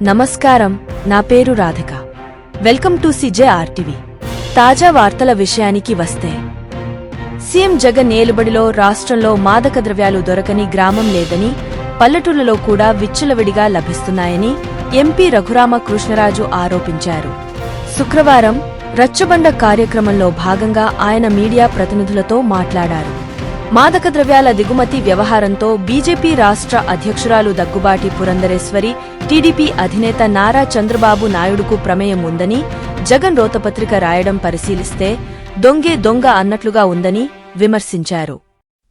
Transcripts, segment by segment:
నమస్కారం నా పేరు Radhika. Welcome to CJ RTV. తాజా వార్తల విషయానికి వస్తే సీఎం జగన్ ఏలుబడిలో రాష్ట్రంలో మాదక ద్రవ్యాలు దొరకని గ్రామం లేదని పల్లెటూళ్ళలో కూడా విచ్చలవిడిగా లభిస్తున్నాయని ఎంపీ రఘురామ కృష్ణరాజు ఆరోపించారు. శుక్రవారం రచ్చబండ కార్యక్రమంలో భాగంగా ఆయన మీడియా ప్రతినిధులతో మాట్లాడారు. మాదక ద్రవ్యాల దిగుమతి వ్యవహారంతో బీజేపీ రాష్ట్ర అధ్యక్షురాలు దగ్గుబాటి పురంధరేశ్వరి టీడీపీ అధినేత నారా చంద్రబాబు నాయుడుకు ప్రమేయం ఉందని జగన్ రోతపత్రిక రాయడం పరిశీలిస్తే దొంగే దొంగ అన్నట్లుగా ఉందని విమర్శించారు.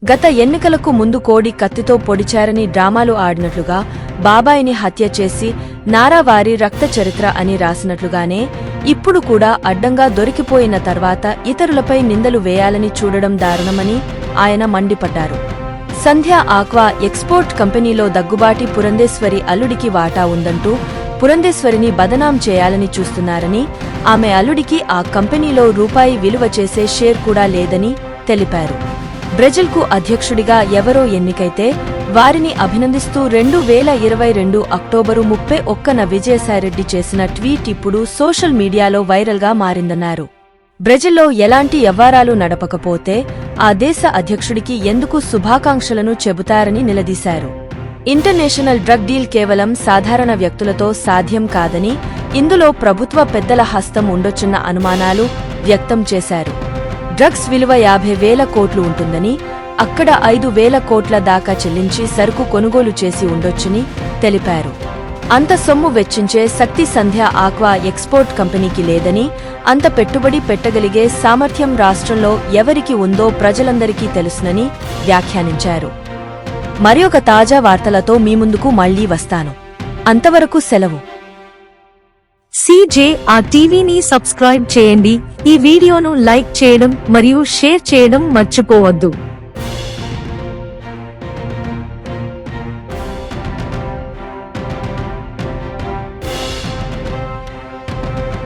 గత ఎన్నికలకు ముందు కోడి కత్తితో పొడిచారని డ్రామాలు ఆడినట్లుగా బాబాయిని హత్య చేసి నారావారి రక్త చరిత్ర అని రాసినట్లుగానే ఇప్పుడు కూడా అడ్డంగా దొరికిపోయిన తర్వాత ఇతరులపై నిందలు వేయాలని చూడడం దారుణమని ఆయన మండిపడ్డారు. సంధ్య ఆక్వా ఎక్స్పోర్ట్ కంపెనీలో దగ్గుబాటి పురంధేశ్వరి అల్లుడికి వాటా ఉందంటూ పురంధేశ్వరిని బదనాం చేయాలని చూస్తున్నారని ఆమె అల్లుడికి ఆ కంపెనీలో రూపాయి విలువ చేసే షేర్ కూడా లేదని తెలిపారు. బ్రెజిల్కు అధ్యక్షుడిగా ఎవరో ఎన్నికైతే వారిని అభినందిస్తూ రెండు వేల ఇరవై రెండు అక్టోబరు ముప్పై ఒక్కన విజయసాయిరెడ్డి చేసిన ట్వీట్ ఇప్పుడు సోషల్ మీడియాలో వైరల్గా మారిందన్నారు. బ్రెజిల్లో ఎలాంటి వ్యవహారాలు నడపకపోతే ఆ దేశ అధ్యక్షుడికి ఎందుకు శుభాకాంక్షలను చెబుతారని నిలదీశారు. ఇంటర్నేషనల్ డ్రగ్ డీల్ కేవలం సాధారణ వ్యక్తులతో సాధ్యం కాదని ఇందులో ప్రభుత్వ పెద్దల హస్తం ఉండొచ్చున్న అనుమానాలు వ్యక్తం చేశారు. డ్రగ్స్ విలువ యాభై వేల కోట్లు ఉంటుందని అక్కడ ఐదు వేల కోట్ల దాకా చెల్లించి సరుకు కొనుగోలు చేసి ఉండొచ్చని తెలిపారు. అంత సొమ్ము వెచ్చించే శక్తి సంధ్య ఆక్వా ఎక్స్పోర్ట్ కంపెనీకి లేదని అంత పెట్టుబడి పెట్టగలిగే సామర్థ్యం రాష్ట్రంలో ఎవరికి ఉందో ప్రజలందరికీ తెలుసునని వ్యాఖ్యానించారు. మరి ఒక తాజా వార్తలతో మీ ముందుకు మళ్ళీ వస్తాను. అంతవరకు సెలవు. సీజే ఆ టీవీని సబ్స్క్రైబ్ చేయండి. ఈ వీడియోను లైక్ చేయడం మరియు షేర్ చేయడం మర్చిపోవద్దు.